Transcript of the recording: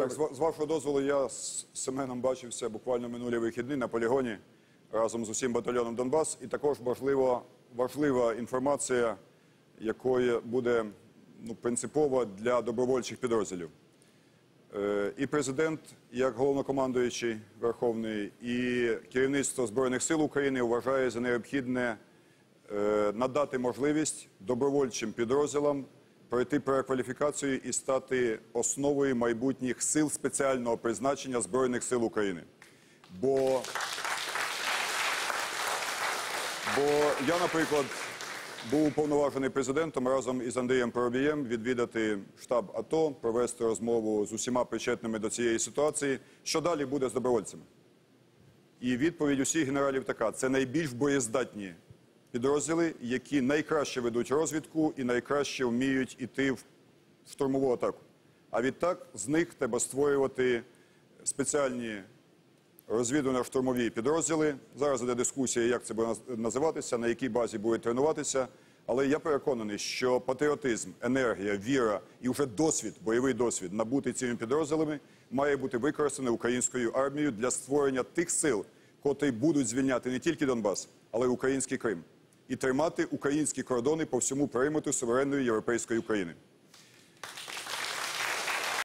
Так, з вашого дозволу, я з Семеном бачився буквально минулі вихідні на полігоні разом з усім батальйоном Донбас. І також важливо, важлива інформація, якої буде ну, принципова для добровольчих підрозділів. Е, І президент, як головнокомандуючий Верховний, і керівництво Збройних сил України вважає за необхідне е, надати можливість добровольчим підрозділам пройти перекваліфікацію і стати основою майбутніх сил спеціального призначення Збройних сил України. Бо, бо я, наприклад, був уповноважений президентом разом із Андрієм Поробієм відвідати штаб АТО, провести розмову з усіма причетними до цієї ситуації. Що далі буде з добровольцями? І відповідь усіх генералів така: це найбільш боєздатні підрозділи, які найкраще ведуть розвідку і найкраще вміють іти в штурмову атаку. А відтак з них треба створювати спеціальні розвідувально-штурмові підрозділи. Зараз іде дискусія, як це буде називатися, на якій базі будуть тренуватися. Але я переконаний, що патріотизм, енергія, віра і вже досвід, бойовий досвід, набутий цими підрозділами, має бути використаний українською армією для створення тих сил, котрі будуть звільняти не тільки Донбас, але й український Крим, і тримати українські кордони по всьому периметру суверенної європейської України.